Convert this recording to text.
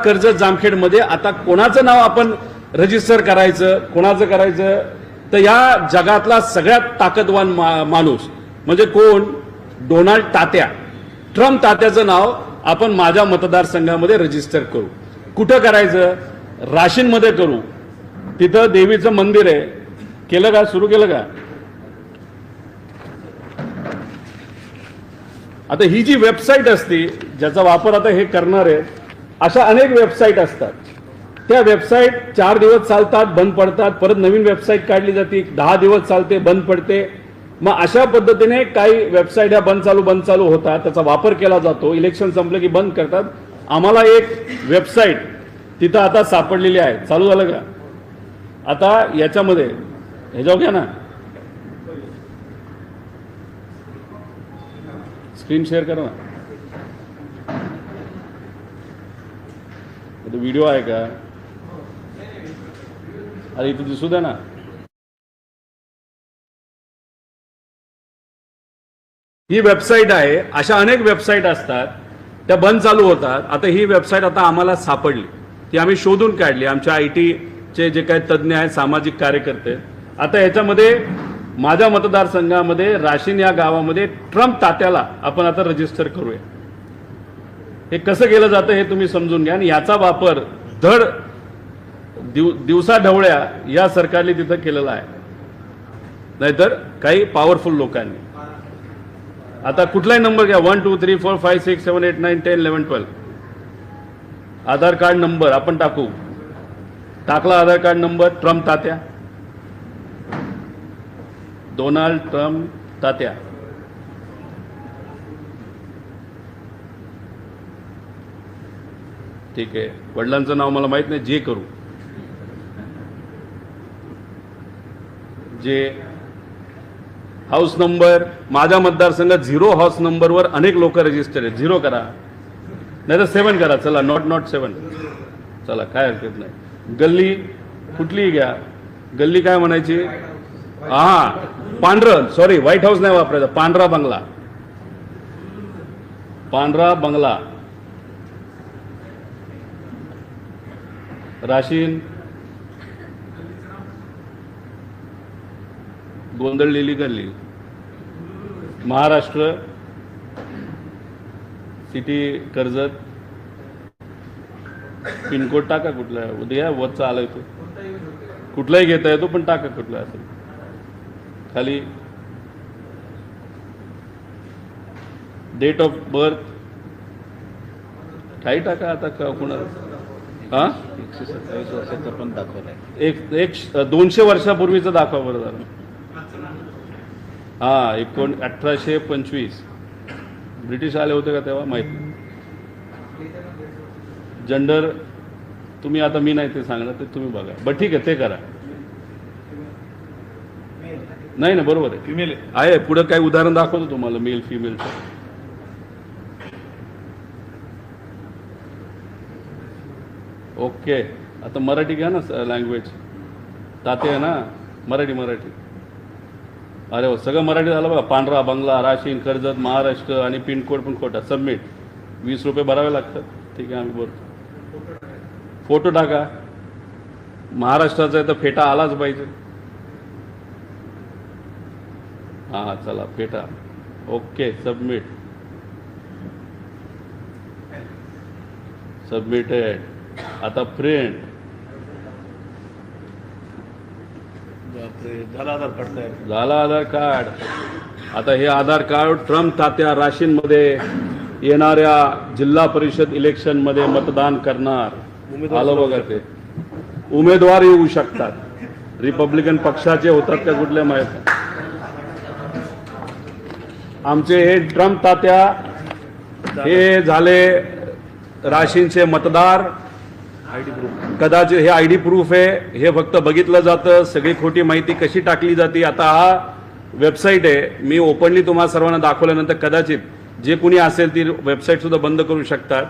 कर्जत जामखेडमध्ये आता कोणाचं नाव आपण रजिस्टर करायचं कोणाचं करायचं? तर या जगातला सगळ्यात ताकदवान मा- माणूस म्हणजे कोण? डोनाल्ड तात्या. ट्रम्प तात्याचं नाव आपण माझ्या मतदारसंघामध्ये रजिस्टर करू. कुठं करायचं? राशीनमध्ये करू. तिथं देवीचं मंदिर आहे. केलं का? सुरू केलं का? आता ही जी वेबसाईट असते ज्याचा वापर आता हे करणार आहे अशा अनेक वेबसाईट असतात. त्या वेबसाईट चार दिवस चालतात बंद पडतात. परत नवीन वेबसाईट काढली जाते. दहा दिवस चालते बंद पडते. मग अशा पद्धतीने काही वेबसाईट ह्या बंद चालू बंद चालू होतात. त्याचा वापर केला जातो. इलेक्शन संपलं की बंद करतात. आम्हाला एक वेबसाईट तिथं आता सापडलेली आहे. चालू झालं का? आता याच्यामध्ये ह्याच्यावर घ्या ना. स्क्रीन शेअर करा ना. इथं व्हिडिओ आहे का अरे इथं दिसू द्या ना? ही वेबसाईट आहे अशा अनेक वेबसाईट असतात त्या बंद चालू होतात. आता ही वेबसाईट आता आम्हाला सापडली. ती आम्ही शोधून काढली. आमच्या आय टीचे जे काही तज्ज्ञ आहेत सामाजिक कार्यकर्ते आता याच्यामध्ये माझ्या मतदारसंघामध्ये राशीन या गावामध्ये ट्रम्प तात्याला आपण आता रजिस्टर करूया. हे कसं केलं जातं हे तुम्ही समजून घ्या. आणि याचा वापर धड दिव दिवसा ढवळ्या या सरकारने तिथं केलेला आहे. नाहीतर काही पॉवरफुल लोकांनी. आता कुठलाही नंबर घ्या. One two three four five six seven eight nine ten eleven twelve Aadhaar card number आपण टाकू. टाकला आधार कार्ड नंबर ट्रम्प तात्या. डोनाल्ड ट्रम्प तात्या. ठीक आहे. वडिलांचं नाव मला माहीत नाही जे करू. जे हाऊस नंबर माझ्या मतदारसंघात झिरो हाऊस नंबरवर अनेक लोक रजिस्टर आहेत. झिरो करा. नाही तर सेवन करा. चला नॉट नॉट सेवन चला काय हरकत नाही. गल्ली कुठलीही घ्या. गल्ली काय म्हणायची? हा पांढरं. सॉरी व्हाईट हाऊस नाही वापरायचं. पांढरा बंगला. पांढरा बंगला. राशीन गोंधळलेली गल्ली महाराष्ट्र सिटी कर्जत पिनकोड टाका कुठला उद्या वरचा आलाय तो. कुठलाही घेता येतो पण टाका कुठला असेल. खाली. डेट ऑफ बर्थ काही टाका आता का कुणा हा? एकशे सत्तावीस वर्षाचं पण दाखवलंय एक एक दोनशे वर्षापूर्वीचं दाखवा बरं झालं हा एकोण अठराशे पंचवीस. ब्रिटिश आले होते का तेव्हा? माहीत नाही. जेंडर तुम्ही आता मी नाही ते सांगणार ते तुम्ही बघा. बरं ठीक आहे ते करा. नाही ना बरोबर आहे. फिमेल आहे पुढे काही उदाहरण दाखवतो तुम्हाला मेल फिमेलचं ओके. आता मराठी घ्या ना लँग्वेज ताते आहे ना? मराठी मराठी. अरे हो सगळं मराठी झालं बघा. पांढरा बंगला राशीन कर्जत महाराष्ट्र आणि पिनकोड पण खोटा. सबमिट. वीस रुपये भरावे लागतात. ठीक आहे आम्ही बोलतो. फोटो टाका. महाराष्ट्राचा आहे तर फेटा आलाच पाहिजे. हां चला फेटा. Okay submit. सबमिटेड. आता बापरे झाला आधार कार्ड तयार. झाला आधार कार्ड. आता हे आधार कार्ड ट्रम्प तात्या राशीनमध्ये येणाऱ्या जिल्हा परिषद इलेक्शनमध्ये मतदान करणार. आलं बघा ते. उमेदवार येऊ शकतात. रिपब्लिकन पक्षाचे होतात का कुठल्या माहीत. आमचे हे ट्रम्प तात्या हे झाले राशींचे मतदार. कदाचित हे आय डी प्रूफ आहे हे फक्त बघितलं जातं सगळी खोटी माहिती कशी टाकली जाते. आता हा वेबसाईट आहे मी ओपनली तुम्हाला सर्वांना दाखवल्यानंतर कदाचित जे कुणी असेल ती वेबसाईट सुद्धा बंद करू शकतात.